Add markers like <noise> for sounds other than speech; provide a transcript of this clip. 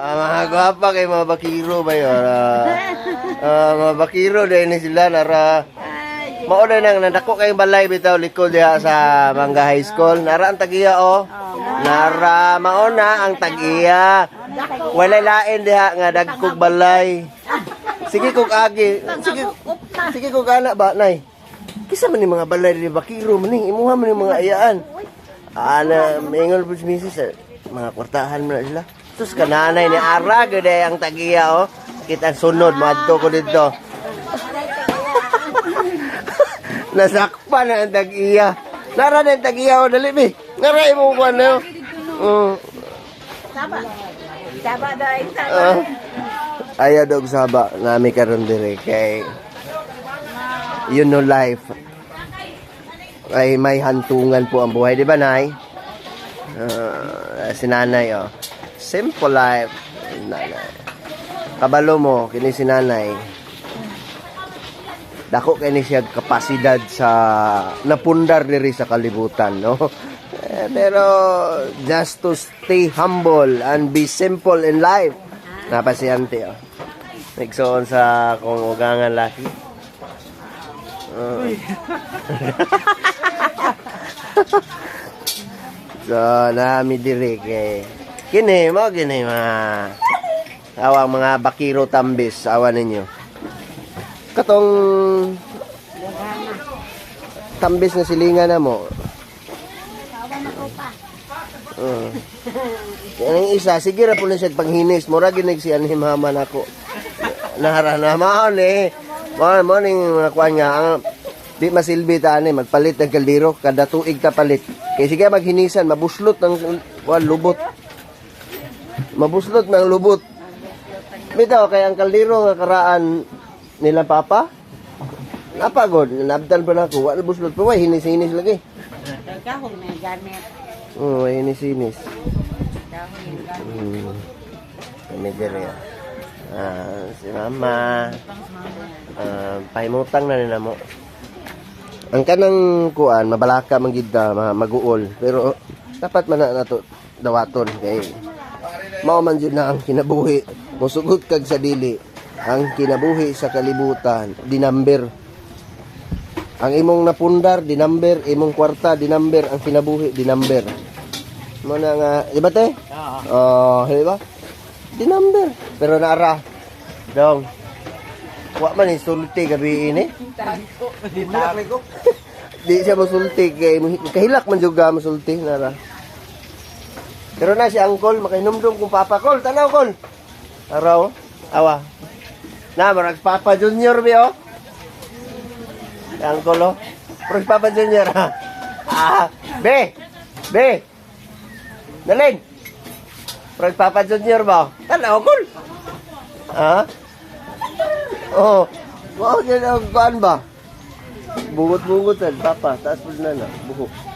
Ah, mga gwapa kay mga bakiro ba yun? Ah, ah, mga bakiro din ni sila nara Mauna nang nadako kay balay bitaw likod diha sa Mangga High School. Nara ang tagiya oh. Nara mauna ang tagiya. Walay lain diha nga dagkog balay. Sige kog agi. Sige sige kog ana ba nay. Kisa man ni mga balay ni bakiro maning imuha man ni mga ayaan. Ana mingon po si Mrs. eh, mga kwartahan mo na sila. Sus kananay ni Ara gede ang tagiya oh. Kita sunod madto ko dito. <laughs> Nasakpan na ang tag-iya. Nara na ang tag-iya o dali mi. Nara mo ko ano. Uh, Saba. Saba daw ay saba. uh, ayaw dog saba nami karon dire kay you know life ay may hantungan po ang buhay, di ba, Nay? Uh, si Nanay, oh. Simple life. Nanay. Kabalo mo, kini si Nanay. Dako kay ni siya kapasidad sa napundar diri sa kalibutan, no? Eh, pero just to stay humble and be simple in life. Napasiyante, oh. Nagsoon sa kung ugangan laki. <laughs> Uh, so, nami diri kay kini mo kini mga awang mga bakiro tambis awan ninyo. Katong tambis na silingan na mo. Uh. Yan isa, sige ra po na siya panghinis. Mura ginig si Anhim Haman ako. Nahara na maon eh. Mo mo ning mga kuan nga ang di masilbi ta ani magpalit ng kaldero kada tuig ka palit. Kay sige maghinisan mabuslot ng kuan lubot. Mabuslot ng lubot. Bitaw kay ang kaldero nga karaan nila papa. Napagod, nabdan pa na ako. Wala buslot pa, way, hinis-hinis lagi. Kahong may gamit. Oo, oh, hinis-hinis. Kahong may gamit. Hmm. Ah, si mama. Ah, paimutang na nila mo. Ang kanang kuan, mabalaka man gid maguol. Pero dapat man na nato dawaton kay mao man jud na ang kinabuhi. Musugot kag sa dili. Ang kinabuhi sa kalibutan, dinamber. Ang imong napundar, dinamber. Imong kwarta, dinamber. Ang kinabuhi, dinamber. Mo na nga, di ba te? Oh, di ba? Di number. Pero naara. Dong. Wa man ni sulti gabi ini. <laughs> Di siya masulti kay kahilak man jud ga masulti nara. Pero na si Angkol makahinumdum kung Papa Kol, tanaw Kol. Araw, awa. Na marag Papa Junior bi oh. Si Angkol oh. Si Papa Junior ha. Ah, be. Be. Dalin. Pero Papa Junior ba? Tanaw Kol. Ha? Oh. Wow, yan ang ba? Bungot-bungotan, papa. Taas po na na. Buhok.